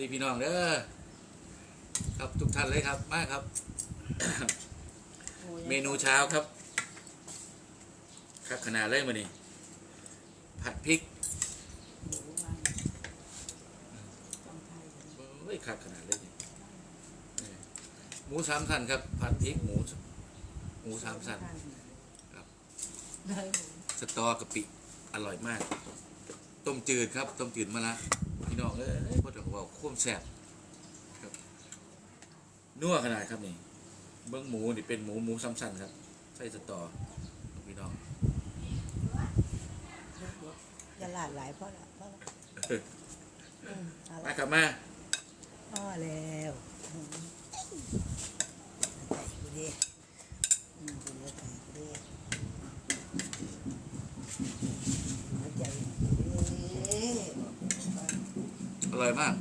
ดีพี่น้องเด้อครับทุกท่านเลยครับมาครับ เมนูเช้าครับ ครับขนาดเลยมานี่ผัดพริกเฮ้ยครับขนาดเลยนี่นี่หมูสามสันครับ ผัดพริกหมูหมูสามสันสตอกะปิอร่อยมาก ต้มจืดครับ ต้มจืดมะละพี่ น้องเอ้ยพ่อจะบอกโค้มแซ่บครับนัวขนาดครับนี่เบิ้งหมูนี่เป็นหมูหมูซ้ำสันครับใส่สตอพี่น้องอย่าหลาดหลายเพราะละเพราะละอืมเอามาละกลับมาพอแล้วอืมใส่กูดิอืมกูเลือกใส่กูดิเอาใจกูดิ อ ร่อยมาก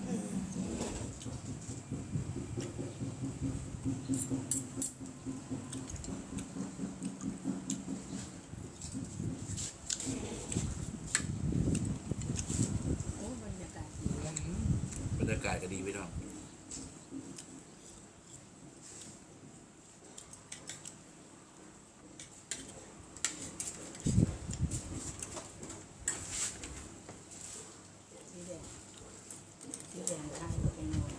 โอ้บรรยากาศ บรรยากาศก็ดีพี่น้อง สีแดงสีแดงข้างก็เป็นนวล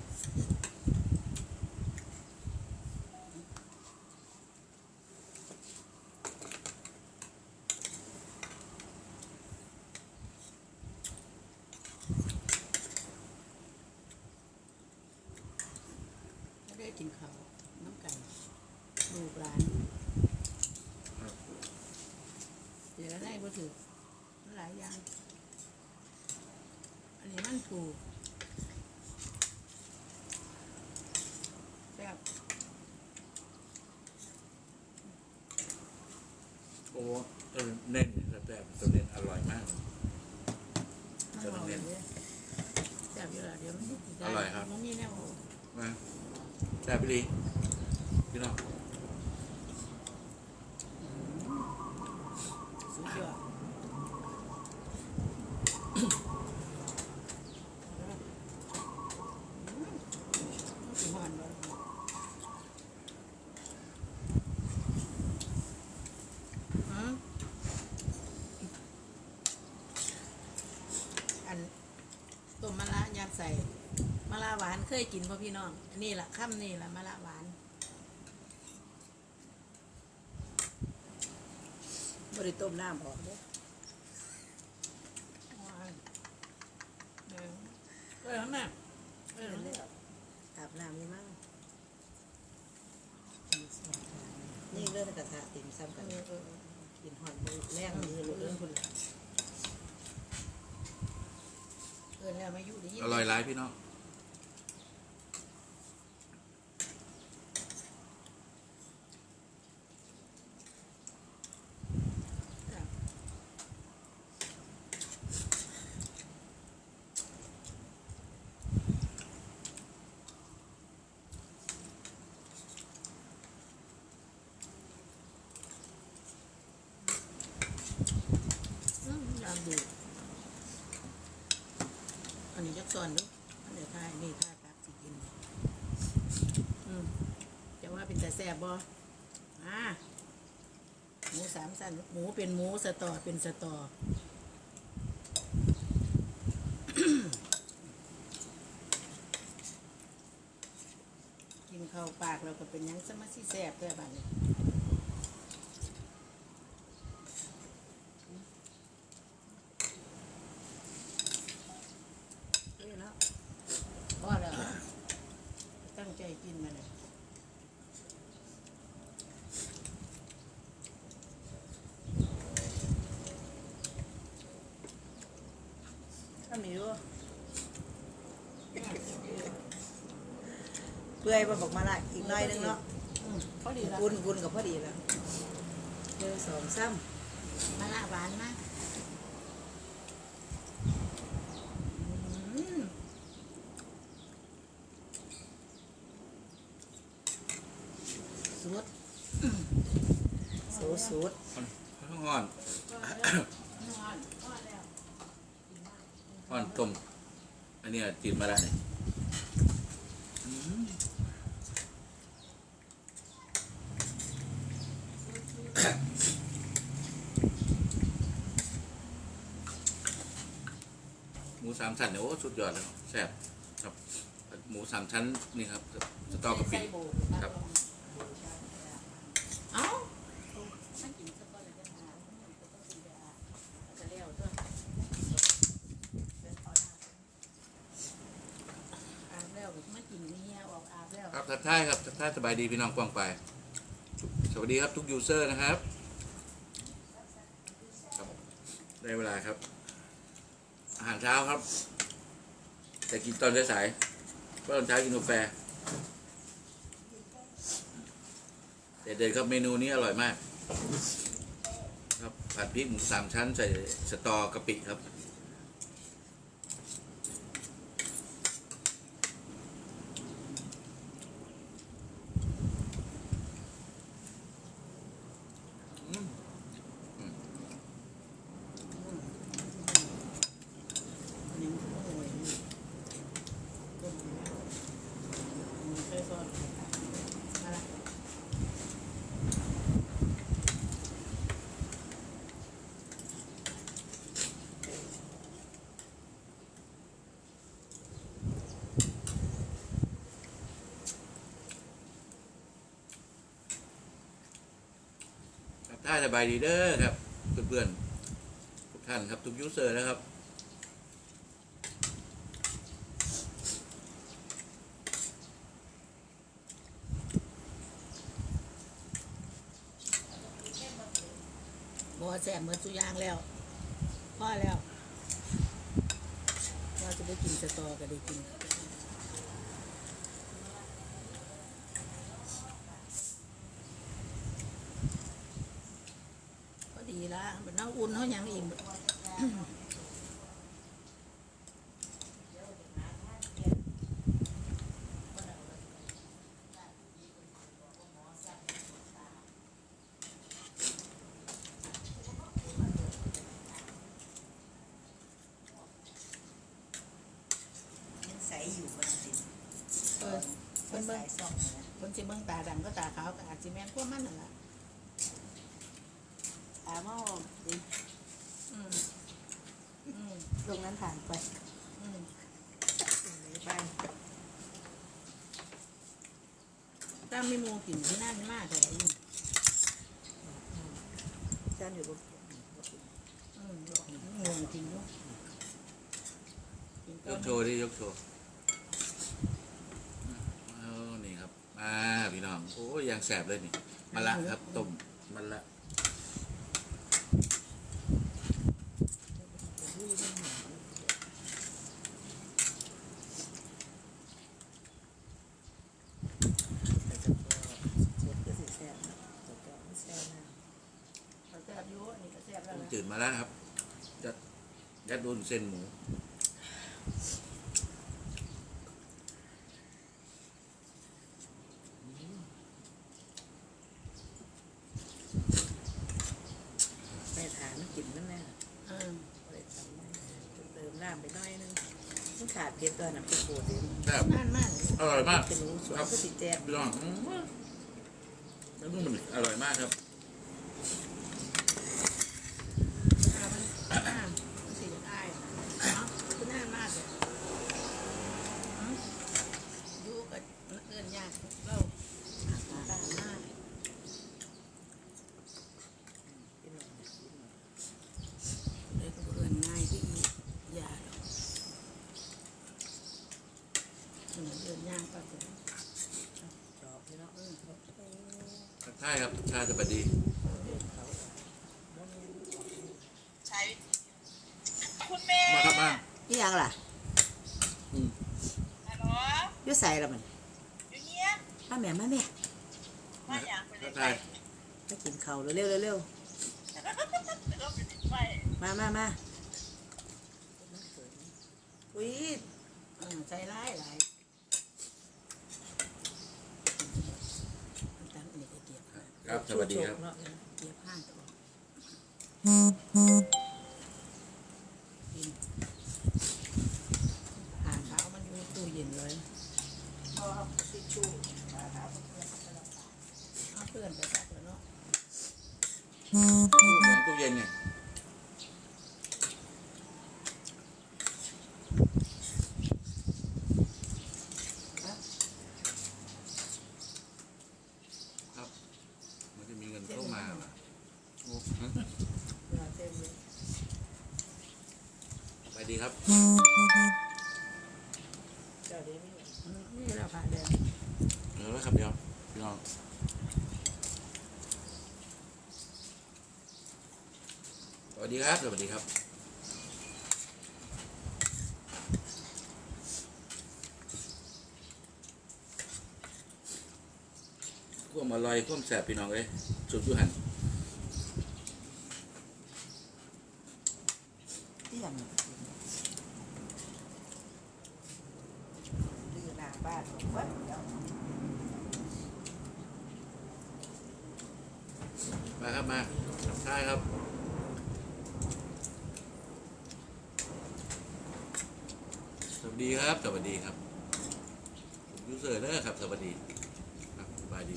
ไม่ได้กินข้าวน้ำไก่ลูกหลานเดี๋ยวได้ก็ถือหลายอย่าง อันนี้มัน ถูกแบบโอ้เออเน้นแบบแบบตัวเน้นอร่อยมาก มันอร่อยเลยแบบอยู่ละเดี๋ยวมันติดได้อร่อยครับ มันมีแนวมาแซ่บไปดีพี่น้อง สุดยอดสิหอนบ่ฮะอันต้มมะระยำใส่ มะระหวานเคยกินป่ะพี่น้องอันนี้ล่ะค่ำนี่ล่ะมะระหวานบริต้มน้ำออกเด้อเออเออแม่เออเลยอาบน้ำนี่มั้งนี่เรื่องกระทะติ่มซ้ำกันกินหอนมือแรงมือเรื่องคุณเออแล้วมาอยู่ดีอร่อยหลายพี่น้อง อืมยามดู อันนี้อนดูอันนี้ท่ายนี่ท่าตักสิกินอืมจะว่าเป็นแต่แซ่บบ่อ่าหมูสามสันหมูเป็นหมูสตอเป็นสตอกินเข้าปากเราก็เป็นยังสมาสิแซ่บด้วยบ้านนี้เอ้ยแล้วพอแล้วตั้งใจกินมาเลยถ้ามีรู้เปื่อยมาบอกมาละอีกหน้อยนึงเนาะพอดีแล้วกุนกุนกับพอดีแล้วเจอสองซ้ำมะละหวานมากอืมสูตรสูตรสูตรห้อนห้อนห้อนต้มอันนี้จีนมาแล้ว หมูสามชั้นเนี่ยโอ้สุดยอดเลยคแซ่บครับ หมูสามชั้นนี่ครับสตอกระปิครับเอ้าครับทักทายครับทักทายสบายดีพี่น้องกว้างไป สวัสดีครับทุกยูเซอร์นะครับครับได้เวลาครับ อาหารเช้าครับ แต่กินตอนสายๆเพราะตอนเช้ากินกาแฟเด็ดๆครับเมนูนี้อร่อยมาก ครับผัดพริกหมูสามชั้นใส่สตอกะปิครับ อันนี้มันก็โอ้ยนี่ต้มไปแล้วอืมใส่ซอสมาละ ครับถ้สบายดีเด้อครับเพื่อนๆทุกท่านครับทุกยูเซอร์นะครับบัวแสบเหมือนสุยางแล้วพ่อแล้วว่าจะได้กินสตอก็ได้กิน ละมันน้าอุ่นเขายังอิ่ม ยังใสอยู่บนสิ เออ มั เพิ่ น น ใส เบิ่ง ซ่องนะ เพิ่นสิเบิ่งตาดำก็ตาขาวก็อาจสิแม่นพวกมันนั่นล่ะ ตาหม้อดิอืมอืมตรงนั้นผ่านไปอืมสิ่งไหนบ้างไม่มูกินที่นั่นมากเลยอืมจานอยู่บนอืมงงจริงด้วยกินยก้อกนโชว์ดิยกโชว์เอานี่ครับมาพี่น้องโอ้ยยังแสบเลยนี่มาละครับต้มมันละ แต่จะพอเช็ดก็สิแซ่บนะแต่ก็ไม่แซ่บนะ เขาแซ่บอยู่อันนี้ก็แซ่บแล้ว ต้ม นะ จืดมาแล้วครับยัดยัดดุ นเส้นหมูแม่ถามกินนั่นแน่อืมเลยทำได้เติมน้ำไปหน่อยนึงมันขาดเผ็ดตัวน้ำพริกโคตรเลยแซ่บนั่นมากเลยอร่อยมาก เป็นหนูสวนก็สิแจ๊บ พี่น้องอืมแล้วนุ่มมันอร่อยมากครับ อ่ามันอ่ามันสีจะได้เนาะคือน่ามากเลยอืมดูกับเอื้อนยากเราตามมาก พี่น้อง เลยก็บ่เอื้อนง่ายที่ยาดอกมันเอื้อนยากก็คือ จอบพี่น้องเออ ทักทายครับทักทายสวัสดีใช้คุณแม่มาครับมานี่ยังล่ะอืมฮัลโหลยุ่ใส่ละมันอยู่เนี่ยมาแม่มาแม่มาอย่างไปทักไปทายมากินข้าวเร็วๆเร็วเราไปไปๆมามามาอุ้ยเออใจร้ายหลายตั้งอันนี้ก็เกียบ ครับสวัสดีครับ เนาะเกียบห้างตัวกินหาเช้ามันอยู่ในตู้เย็นเลย พอทิชชู่ เอาเพื่อนไปซักแล้วเนาะ ตู้เย็นไง ครับเดี๋ยวนี้อืมนี่เราผ่าแดงเดี๋ยวแล้วครับเดี๋ยวพี่น้องสวัสดีครับสวัสดีครับความอร่อยความแซ่บพี่น้องเอ้ยสุดยุหันเตี้ยมดื้อหน้าบ้านวัดเดียว มาครับมาใช่ครับ สวัส ดีครับ สวัสดีครับผมยูเซอร์เนอร์ครับ สวัสดีครับสบายดี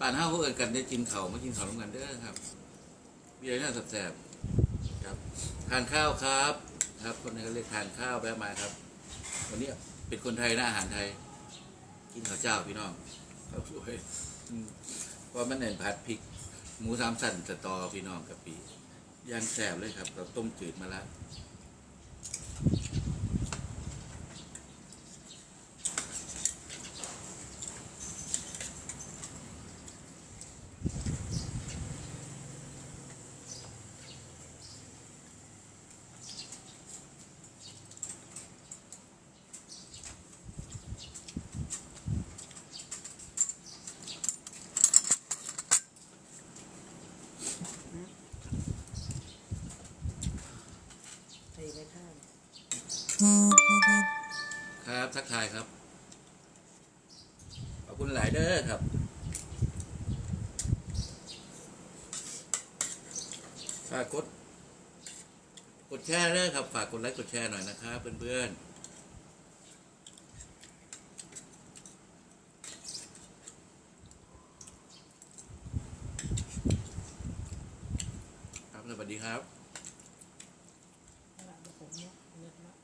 ป่านห้าเขาเอินกันได้กินเขาวมากินเขาร่วมกันเด้อครับมีอะไรน่าแสบๆครับ ทานข้าวครับ ครับ คนนี้เขาเรียกทานข้าวแวะมาครับ วันนี้เป็นคนไทยนะอาหารไทย กินข้าวเจ้าพี่น้องครับช่วยเพราะมันเน้นผัดพริก หมูสามสันสตอพี่น้องกับปีย่างแสบเลยครับเราต้มจืดมาแล้ว ครับทักทายครับ ขอบคุณหลายเด้อครับ ฝากกด กดแชร์เด้อครับ ฝากกดไลค์กดแชร์หน่อยนะครับเพื่อนๆครับสวัสดีครับ หลังจากผมเนี่ยเลือดเนาะ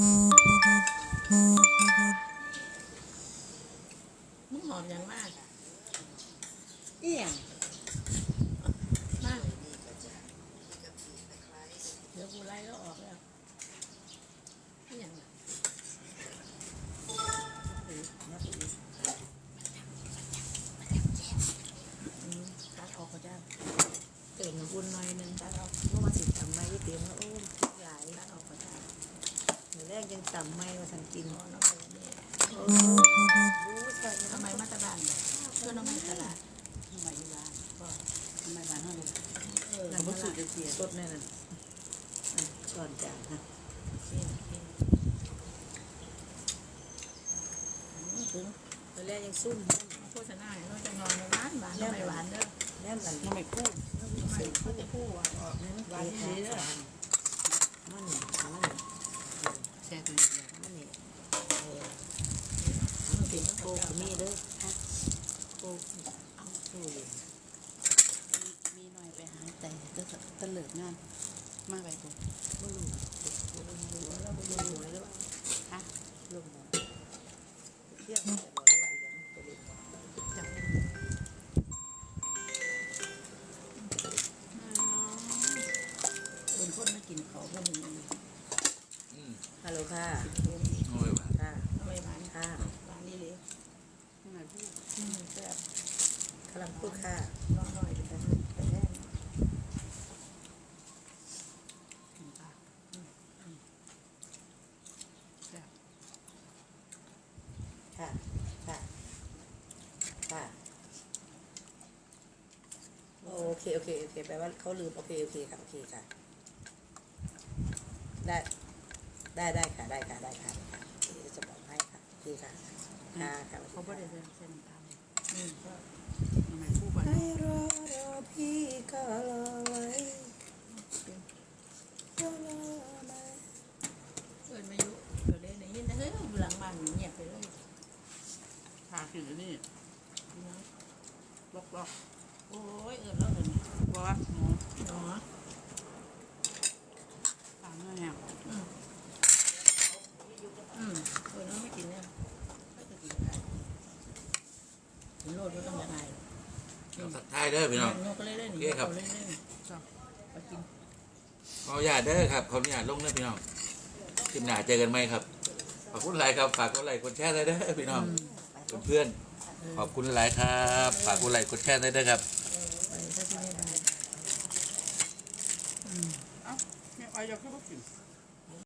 มันหอมอย่างมาก เตี้ยม มากเดี๋ยวกูไล่แล้วออกแล้วนี่ยังอะ นะพี่ อืมตัดออกก็ได้เติมน้ำอุ่นหน่อยหนึงตัดออกเมื่อมาสิทำไม้ที่เตรียมแล้วโอ้ยหลายตัดออกก็ได้ เดี๋ยวแรกยัง ต่ำไม่ว่าสันกินทำไมมาตะบานเนี่ยน้องไม่ตลาดทำไมอยู่บ้านก็ทำไมบ้านเฮาเลยเออน้ำมันสูดจะเสียสดแน่นอนอ่อนจานนะถึงตอนแรกยังซุ่มโฆษณาเราจะนอนหวานหวานทำไมหวานเด้อแนมกันทำไมพูดทำไมพูดพูดหวานออกนั่นหวานเด้อ มันนี่มันนี่ แช่ตัวเดียวมันนี่เออมันกินโกโกก็มีเด้อฮะโกเอาโกเลยมีหน่อยไปหาแต่ก็ตะเลิดงาน มากไปตัวบ่รู้บ่รู้แล้วบ่รู้แล้ว ฮัลโหลค่ะโอ้ยว่ะค่ะทำไมหวานค่ะหวานนี่เลยทำไมพูดแซ่บกำลังพูดค่ะน้อหน่อยแต่แต่แน่ค่ะค่ะค่ะโอเคโอเคโอเคแปลว่าเขาลืมโอเคโอเคค่ะโอเคค่ะ ได้ ได้ได้ค่ะได้ค่ะได้ค่ะได้ค่ะโอเคจะบอกให้ค่ะโอเคค่ะค่ะค่ะเขาไม่ได้เดินเส้นตามอืมก็ทำไมพูดก่อนให้รอรอพี่ก็รอไว้ก็รอมาเอินมายุเดี๋ยวเลยในยินแต่เฮ้ยหลังบ้านเงียบไปเลยพาขึ้นนี่พี่น้ล็อกล็อกโอ้ยเอินแล้วเอิน ๆบอกว่าหนู เนาะ ตามนั่นเนี่ย อืมอืมเอินแล้วไม่กินเนี่ยไม่จะกินได้กินโลดก็ต้องยังไง เอายเด้อพี่น้องโยกเลยได้หนิโอเครับอาเล่นเล่นไปกิน ขออนุญาตเด้อครับขออนุญาตลงเด้อพี่น้องคลิปหน้าเจอกันไหมครับขอบคุณหลายครับฝากกดไลค์กดแชร์ได้เด้อพี่น้องเพื่อนๆขอบคุณหลายครับฝากกดไลค์กดแชร์ได้เด้อครับ